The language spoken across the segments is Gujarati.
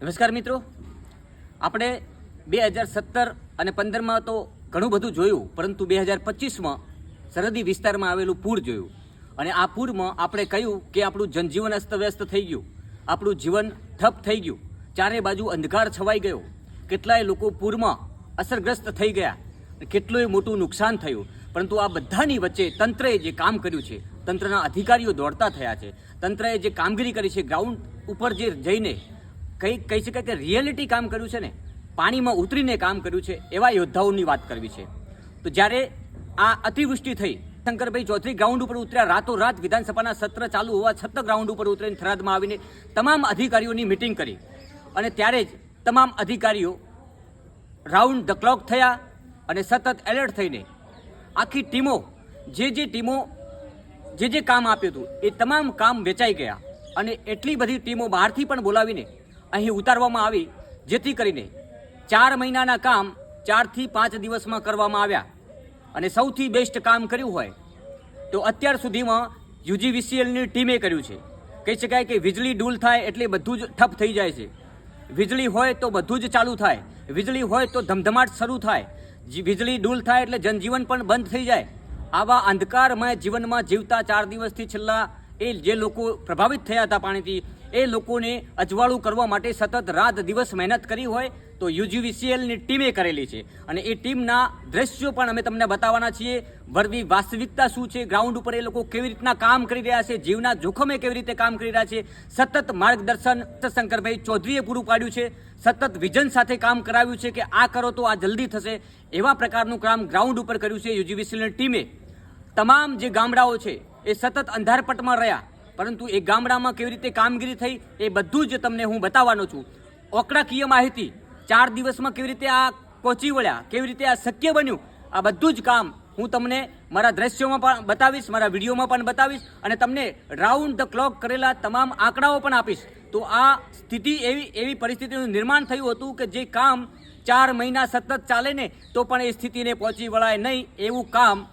નમસ્કાર મિત્રો. આપણે બે હજાર સત્તર અને પંદરમાં તો ઘણું બધું જોયું, પરંતુ બે હજાર પચીસમાં સરહદી વિસ્તારમાં આવેલું પૂર જોયું. અને આ પૂરમાં આપણે કહ્યું કે આપણું જનજીવન અસ્તવ્યસ્ત થઈ ગયું. આપણું જીવન ઠપ થઈ ગયું. ચારે બાજુ અંધકાર છવાઈ ગયો. કેટલાય લોકો પૂરમાં અસરગ્રસ્ત થઈ ગયા. કેટલુંય કેટલું મોટું નુકસાન થયું. પરંતુ આ બધાની વચ્ચે તંત્રએ જે કામ કર્યું છે, તંત્રના અધિકારીઓ દોડતા થયા છે. તંત્રએ જે કામગીરી કરી છે, ગ્રાઉન્ડ ઉપર જે જઈને કઈ કહી શકાય કે રિયાલિટી કામ કર્યું છે ને? પાણીમાં ઉતરીને કામ કર્યું છે, એવા યોદ્ધાઓની વાત કરવી છે. તો જ્યારે આ અતિવૃષ્ટિ થઈ, શંકરભાઈ ચૌધરી ગ્રાઉન્ડ ઉપર ઉતર્યા, રાતોરાત વિધાનસભાના સત્ર ચાલુ હોવા છતાં ગ્રાઉન્ડ ઉપર ઉતરીને થરાદમાં આવીને તમામ અધિકારીઓની મિટિંગ કરી. અને ત્યારે જ તમામ અધિકારીઓ રાઉન્ડ ધ ક્લોક થયા અને સતત એલર્ટ થઈને આખી ટીમો, જે જે ટીમો, જે જે કામ આપ્યું હતું, એ તમામ કામ વેચાઈ ગયા. અને એટલી બધી ટીમો બહારથી પણ બોલાવીને અહીં ઉતારવામાં આવી, જેથી કરીને ચાર મહિનાના કામ ચારથી પાંચ દિવસમાં કરવામાં આવ્યા. અને સૌથી બેસ્ટ કામ કર્યું હોય, તો અત્યાર સુધીમાં યુજીવીસીએલની ટીમે કર્યું છે. કહી શકાય કે વીજળી ડૂલ થાય એટલે બધું જ ઠપ થઈ જાય છે. વીજળી હોય તો બધું જ ચાલુ થાય. વીજળી હોય તો ધમધમાટ શરૂ થાય. વીજળી ડૂલ થાય એટલે જનજીવન પણ બંધ થઈ જાય. આવા અંધકારમય જીવનમાં જીવતા ચાર દિવસથી છેલ્લા એ જે લોકો પ્રભાવિત થયા હતા પાણીથી એ લોકોને અજવાળું કરવા માટે સતત રાત દિવસ મહેનત કરી હોય તો યુજીવીસીએલની ટીમે કરેલી છે. અને એ ટીમના દ્રશ્યો પણ અમે તમને બતાવવાના છીએ. વરવી વાસ્તવિકતા શું છે? ગ્રાઉન્ડ ઉપર એ લોકો કેવી રીતના કામ કરી રહ્યા છે? જીવના જોખમે કેવી રીતે કામ કરી રહ્યા છે? સતત માર્ગદર્શન શંકરભાઈ ચૌધરીએ પૂરું પાડ્યું છે. સતત વિઝન સાથે કામ કરાવ્યું છે કે આ કરો તો આ જલ્દી થશે. એવા પ્રકારનું કામ ગ્રાઉન્ડ ઉપર કર્યું છે યુજીવીસીએલની ટીમે. તમામ જે ગામડાઓ છે એ સતત અંધારપટમાં રહ્યા. પરંતુ એ ગામડામાં કેવી રીતે કામગીરી થઈ એ બધું જ તમને હું બતાવવાનો છું. ઓકડાકીય માહિતી, ચાર દિવસમાં કેવી રીતે આ પહોંચી વળ્યા, કેવી રીતે આ શક્ય બન્યું, આ બધું જ કામ હું તમને મારા દ્રશ્યોમાં પણ બતાવીશ, મારા વિડીયોમાં પણ બતાવીશ અને તમને રાઉન્ડ ધ ક્લોક કરેલા તમામ આંકડાઓ પણ આપીશ. તો આ સ્થિતિ એવી એવી પરિસ્થિતિનું નિર્માણ થયું હતું કે જે કામ ચાર મહિના સતત ચાલે ને, તો પણ એ સ્થિતિને પહોંચી વળાય નહીં એવું કામ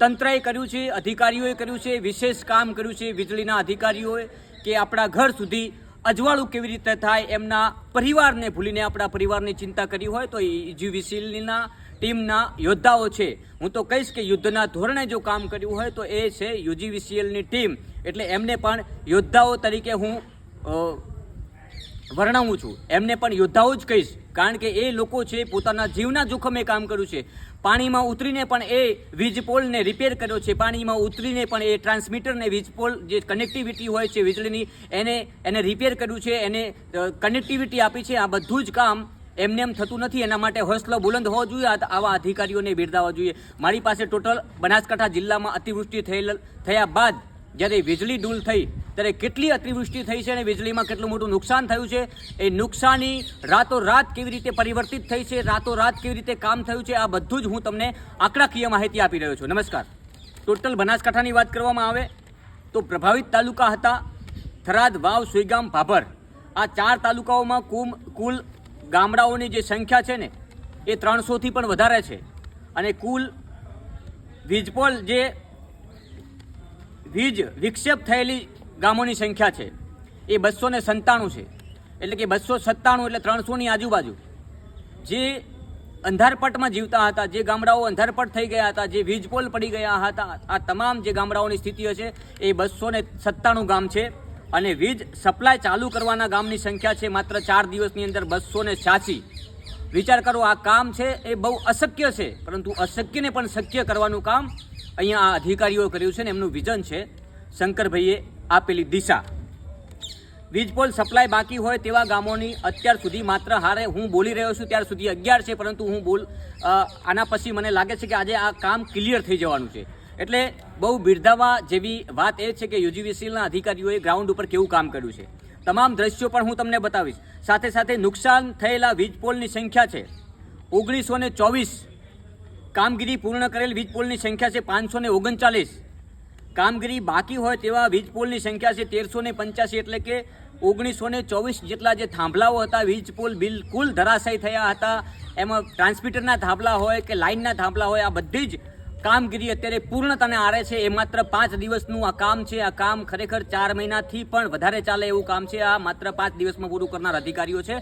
તંત્રએ કર્યું છે, અધિકારીઓએ કર્યું છે, વિશેષ કામ કર્યું છે વીજળીના અધિકારીઓએ કે આપણા ઘર સુધી અજવાળું કેવી રીતે થાય એમના પરિવારને ભૂલીને આપણા પરિવારની ચિંતા કરી હોય તો જીવીસીલના ટીમના યોદ્ધાઓ છે. હું તો કહીશ કે યુદ્ધના ધોરણે જો કામ કર્યું હોય તો એ છે યુજીવીસીએલની ટીમ. એટલે એમને પણ યોદ્ધાઓ તરીકે હું વર્ણવું છું. એમને પણ યોદ્ધાઓ જ કહીશ, કારણ કે એ લોકો છે, પોતાના જીવના જોખમે કામ કર્યું છે. પાણીમાં ઉતરીને પણ એ વીજ પોલને રિપેર કર્યો છે. પાણીમાં ઉતરીને પણ એ ટ્રાન્સમીટરને વીજ પોલ જે કનેક્ટિવિટી હોય છે, વીજળીની, એને એને રિપેર કર્યું છે, એને કનેક્ટિવિટી આપી છે. આ બધું જ કામ એમને એમ થતું નથી. એના માટે હોસલો બુલંદ હોવો જોઈએ. આવા અધિકારીઓને બિરદાવવા જોઈએ. મારી પાસે ટોટલ બનાસકાંઠા જિલ્લામાં અતિવૃષ્ટિ થયેલ, થયા બાદ જ્યારે વીજળી ડૂલ થઈ ત્યારે કેટલી અતિવૃષ્ટિ થઈ છે અને વીજળીમાં કેટલું મોટું નુકસાન થયું છે? એ નુકસાની રાતોરાત કેવી રીતે પરિવર્તિત થઈ છે? રાતોરાત કેવી રીતે કામ થયું છે? આ બધું જ હું તમને આંકડાકીય માહિતી આપી રહ્યો છું. નમસ્કાર. ટોટલ બનાસકાંઠાની વાત કરવામાં આવે તો પ્રભાવિત તાલુકા હતા થરાદ, વાવ, સુઈગામ, ભાભર. આ ચાર તાલુકાઓમાં કુમ, કુલ ગામડાઓની જે સંખ્યા છે ને, એ ત્રણસોથી પણ વધારે છે. અને કુલ વીજપોલ જે વીજ વિક્ષેપ થયેલી ગામોની સંખ્યા છે. એ બસો ને સંતાણું છે. એટલે કે બસો સત્તાણું એટલે ત્રણસોની આજુબાજુ. જે અંધારપટમાં જીવતા હતા, જે ગામડાઓ અંધારપટ થઈ ગયા હતા, જે વીજપોલ પડી ગયા હતા, આ તમામ જે ગામડાઓની સ્થિતિ છે, એ બસો ને સત્તાણું ગામ છે. અને વીજ સપ્લાય ચાલુ કરવાના ગામની સંખ્યા છે માત્ર ચાર દિવસની અંદર બસો ને છ્યાસી. વિચાર કરો, આ કામ છે એ બહુ અશક્ય છે, પરંતુ અશક્યને પણ શક્ય કરવાનું કામ અહીંયા આ અધિકારીઓ કર્યું છે ને એમનું વિઝન છે. શંકરભાઈએ આપેલી દિશા. વીજપોલ સપ્લાય બાકી હોય તેવા ગામોની અત્યાર સુધી માત્ર હારે હું બોલી રહ્યો છું, ત્યાર સુધી અગિયાર છે, પરંતુ હું બોલ આના પછી મને લાગે છે કે આજે આ કામ ક્લિયર થઈ જવાનું છે. એટલે બહુ બિરદાવા જેવી વાત એ છે કે યુજીવીસીલના અધિકારીઓએ ગ્રાઉન્ડ ઉપર કેવું કામ કર્યું છે. તમામ દ્રશ્યો પણ હું તમને બતાવીશ. સાથે સાથે નુકસાન થયેલા વીજપોલની સંખ્યા છે. ઓગણીસો ને ચોવીસ કામગીરી પૂર્ણ કરેલ વીજપોલની સંખ્યા છે પાંચસો ને ઓગણચાલીસ. કામગીરી બાકી હોય તેવા વીજ પોલની સંખ્યા છે તેરસો ને પંચ્યાસી એટલે કે ઓગણીસો ને ચોવીસ જેટલા જે થાંભલાઓ હતા, વીજ પોલ બિલકુલ ધરાશાયી થયા હતા. એમાં ટ્રાન્સમીટરના થાંભલા હોય કે લાઇનના થાંભલા હોય, આ બધી જ કામગીરી અત્યારે પૂર્ણતાને આરે છે. એ માત્ર પાંચ દિવસનું આ કામ છે. આ કામ ખરેખર ચાર મહિનાથી પણ વધારે ચાલે એવું કામ છે. આ માત્ર પાંચ દિવસમાં પૂરું કરનાર અધિકારીઓ છે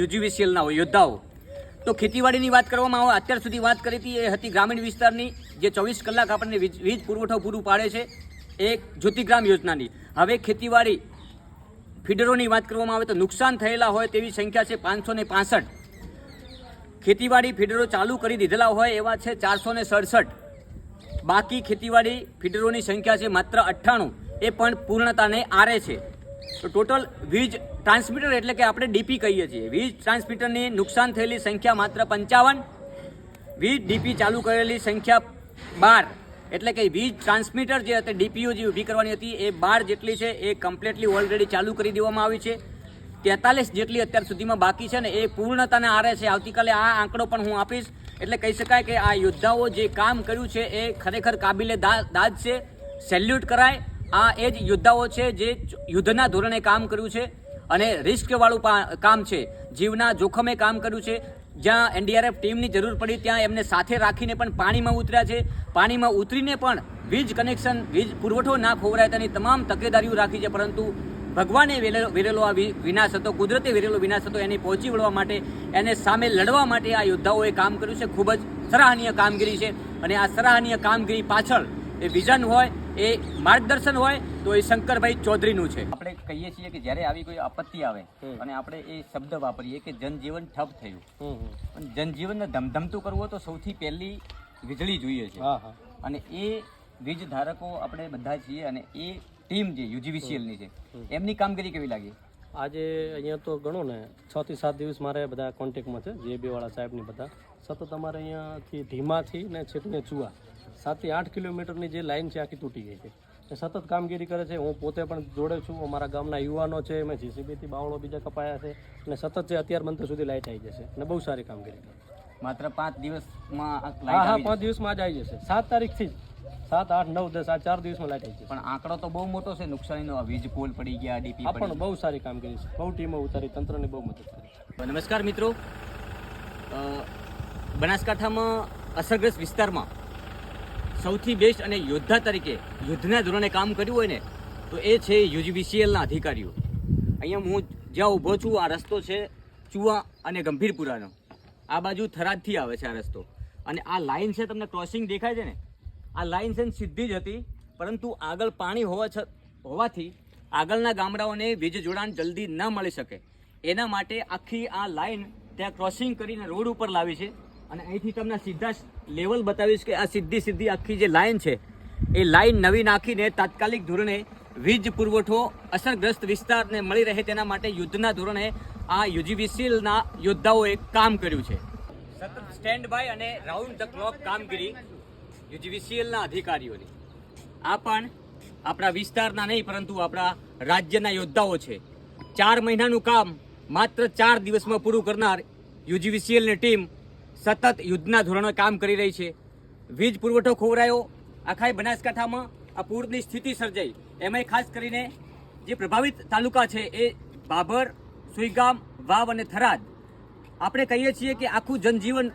યુજીવીસીએલના યોદ્ધાઓ. તો ખેતીવાડીની વાત કરવામાં આવે, અત્યાર સુધી વાત કરી હતી એ હતી ગ્રામીણ વિસ્તારની જે ચોવીસ કલાક આપણને વીજ વીજ પુરવઠો પૂરું પાડે છે એ જ્યોતિગ્રામ યોજનાની. હવે ખેતીવાડી ફીડરોની વાત કરવામાં આવે તો નુકસાન થયેલા હોય તેવી સંખ્યા છે પાંચસો ને પાસઠ. ખેતીવાડી ફીડરો ચાલુ કરી દીધેલા હોય એવા છે ચારસો ને સડસઠ. બાકી ખેતીવાડી ફીડરોની સંખ્યા છે માત્ર અઠ્ઠાણું. એ પણ પૂર્ણતાને આરે છે. તો ટોટલ વીજ ટ્રાન્સમીટર એટલે કે આપણે ડીપી કહીએ છીએ. વીજ ટ્રાન્સમીટરની નુકસાન થયેલી સંખ્યા માત્ર પંચાવન. વીજ ડીપી ચાલુ કરેલી સંખ્યા બાર, એટલે કે વીજ ટ્રાન્સમીટર જે હતી, ડીપીયુ જે ઊભી કરવાની હતી, એ બાર જેટલી છે, એ કમ્પ્લીટલી ઓલરેડી ચાલુ કરી દેવામાં આવી છે. તેતાલીસ જેટલી અત્યાર સુધીમાં બાકી છે ને એ પૂર્ણતાને આરે છે. આવતીકાલે આ આંકડો પણ હું આપીશ. એટલે કહી શકાય કે આ યોદ્ધાઓ જે કામ કર્યું છે, એ ખરેખર કાબિલે દાદ છે. સેલ્યુટ કરાય. આ એ જ યોદ્ધાઓ છે જે યુદ્ધના ધોરણે કામ કર્યું છે. અને રિસ્કવાળું કામ છે. જીવના જોખમે કામ કર્યું છે. જ્યાં એનડીઆરએફ ટીમની જરૂર પડી, ત્યાં એમને સાથે રાખીને પણ પાણીમાં ઉતર્યા છે. પાણીમાં ઉતરીને પણ વીજ કનેક્શન વીજ પુરવઠો ના ખોવરાય તેની તમામ તકેદારીઓ રાખી છે, પરંતુ ભગવાને વેરેલો આ વિનાશ હતો, કુદરતે વેરેલો વિનાશ હતો, એને પહોંચી વળવા માટે, એને સામે લડવા માટે આ યોદ્ધાઓએ કામ કર્યું છે. ખૂબ જ સરાહનીય કામગીરી છે અને આ સરાહનીય કામગીરી પાછળ એ વિઝન હોય એ માર્ગદર્શન હોય તો એ શંકરભાઈ ચૌધરીનું છે. આપણે કહીએ છીએ કે જ્યારે આવી કોઈ આપત્તિ આવે અને આપણે એ શબ્દ વાપરીએ કે જનજીવન ઠપ થયું. પણ જનજીવનને ધમધમતું કરવું હોય તો સૌથી પહેલી વીજળી જોઈએ છે. હા હા. અને એ વીજ ધારકો આપણે બધા છીએ અને એ ટીમ જે યુજીવીસીએલની છે એમની કામગીરી કેવી લાગી? આજે અહીંયા તો ગણો ને છ થી સાત દિવસ મારે બધા કોન્ટેક્ટમાં છે જે બી વાળા સાહેબની બધા. સતત તમારે અહીંયાથી ધીમાથી ને છેકને ચૂવા સાતથી આઠ કિલોમીટરની જે લાઈન છે આખી તૂટી ગઈ છે. એ સતત કામગીરી કરે છે. હું પોતે પણ જોડે છું. અમારા ગામના યુવાનો છે. મેં જીસીબીથી બાવળો બીજા કપાયા છે. અને સતત છે અત્યાર મંત્ર સુધી લાઇટ આવી જશે. અને બહુ સારી કામગીરી કરે માત્ર પાંચ દિવસમાં હા હા પાંચ દિવસમાં જ આવી જશે. સાત તારીખથી જ. સાત આઠ નવ દસ આ ચાર દિવસમાં લાઇટ આવી જશે. પણ આંકડો તો બહુ મોટો છે. નુકસાનીનો વીજ પોલ પડી ગયા ડીપી પણ બહુ સારી કામગીરી છે. બહુ ટીમો ઉતારી તંત્રની બહુ મદદ કરી નમસ્કાર મિત્રો. બનાસકાંઠામાં અસરગ્રસ્ત વિસ્તારમાં સૌથી બેસ્ટ અને યોદ્ધા તરીકે યુદ્ધના ધોરણે કામ કર્યું હોય ને, તો એ છે યુજીબીસીએલના અધિકારીઓ. અહીંયા હું જ્યાં ઊભો છું, આ રસ્તો છે ચુવા અને ગંભીરપુરાનો. આ બાજુ થરાદથી આવે છે આ રસ્તો. અને આ લાઇન છે, તમને ક્રોસિંગ દેખાય છે ને, આ લાઇન છે સીધી જ હતી, પરંતુ આગળ પાણી હોવા છ, હોવાથી આગળના ગામડાઓને વીજ જોડાણ જલ્દી ન મળી શકે. એના માટે આખી આ લાઇન ત્યાં ક્રોસિંગ કરીને રોડ ઉપર લાવી છે. અને અહીંથી તમને સીધા લેવલ બતાવીશ કે આ સીધી સીધી આખી જે લાઇન છે, એ લાઇન નવી નાખીને તાત્કાલિક ધોરણે વીજ પુરવઠો અસરગ્રસ્ત વિસ્તારને મળી રહે તેના માટે યુદ્ધના ધોરણે આ યુજીવીસીએલના યોદ્ધાઓએ કામ કર્યું છે. સતત સ્ટેન્ડ બાય અને રાઉન્ડ ધ ક્લોક કામગીરી યુજીવીસીએલના અધિકારીઓની. આ પણ આપણા વિસ્તારના નહીં, પરંતુ આપણા રાજ્યના યોદ્ધાઓ છે. ચાર મહિનાનું કામ માત્ર ચાર દિવસમાં પૂરું કરનાર યુજીવીસીએલની ટીમ સતત યુદ્ધના ધોરણે કામ કરી રહી છે. વીજ પુરવઠો ખોવરાયો આખા બનાસકાંઠામાં આ પૂરની સ્થિતિ સર્જાઈ. એમાંય ખાસ કરીને જે પ્રભાવિત તાલુકા છે એ બાબર, સુઈગામ, વાવ અને થરાદ. આપણે કહીએ છીએ કે આખું જનજીવન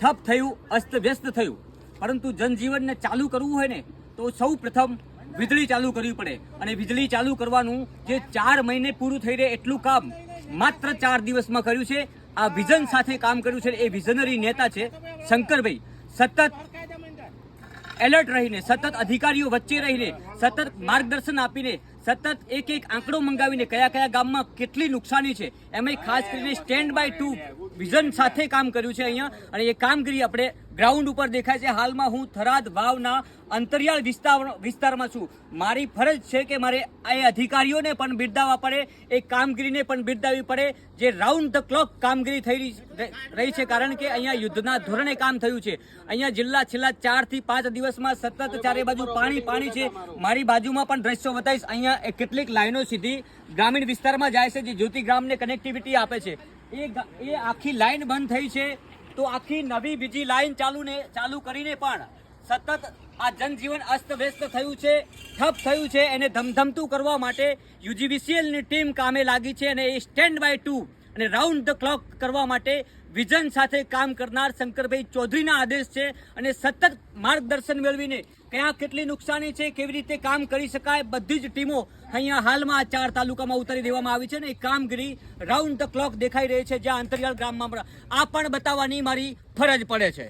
ઠપ થયું અસ્તવ્યસ્ત થયું. પરંતુ જનજીવનને ચાલુ કરવું હોય ને, તો સૌ પ્રથમ વીજળી ચાલુ કરવી પડે. અને વીજળી ચાલુ કરવાનું જે ચાર મહિને પૂરું થઈ રહે એટલું કામ માત્ર ચાર દિવસમાં કર્યું છે. આ વિઝન સાથે કામ કર્યું છે એ વિઝનરી નેતા છે શંકરભાઈ. સતત એલર્ટ રહીને, સતત અધિકારીઓ વચ્ચે રહીને, સતત માર્ગદર્શન આપીને, સતત એક એક આંકડો મંગાવીને કયા કયા ગામમાં કેટલી નુકસાની છે, એમાંય ખાસ કરીને સ્ટેન્ડ બાય ટુ વિઝન સાથે કામ કર્યું છે અહીંયા. અને એ કામગીરી આપણે ગ્રાઉન્ડ ઉપર દેખાય છે. હાલમાં હું થરાદ વાવના અંતરિયાળ વિસ્તાર વિસ્તારમાં છું. મારી ફરજ છે કે મારે એ અધિકારીઓને પણ બિરદાવવા પડે, એ કામગીરીને પણ બિરદાવવી પડે, જે રાઉન્ડ ધ ક્લોક કામગીરી થઈ રહી- છે. કારણ કે અહીંયા યુદ્ધના ધોરણે કામ થયું છે. અહીંયા જિલ્લા છેલ્લા ચારથી પાંચ દિવસમાં સતત ચારે બાજુ પાણી પાણી છે. મારી બાજુમાં પણ દ્રશ્યો બતાવીશ. અહીંયા કેટલીક લાઈનો સીધી ગ્રામીણ વિસ્તારમાં જાય છે, જે જ્યોતિ ગ્રામને કનેક્ટિવિટી આપે છે. એ એ આખી લાઈન બંધ થઈ છે, તો આખી નવી બીજી લાઈન ચાલુ ને, ચાલુ કરીને પણ સતત આ જનજીવન અસ્તવ્યસ્ત થયું છે, ઠપ થયું છે, એને ધમધમતું કરવા માટે યુજીબીસીએલની ટીમ કામે લાગી છે અને એ સ્ટેન્ડ બાય ટુ અને રાઉન્ડ ધ ક્લોક કરવા માટે વિઝન સાથે કામ કરનાર શંકરભાઈ ચૌધરીના આદેશ છે અને સતત માર્ગદર્શન મેળવીને ક્યાં કેટલી નુકસાની છે, કેવી રીતે કામ કરી શકાય, બધી જ ટીમો અહીંયા હાલમાં ચાર તાલુકામાં ઉતારી દેવામાં આવી છે ને એ કામગીરી રાઉન્ડ ધ ક્લોક દેખાઈ રહી છે જ્યાં અંતરિયાળ ગ્રામમાં આ પણ બતાવવાની મારી ફરજ પડે છે.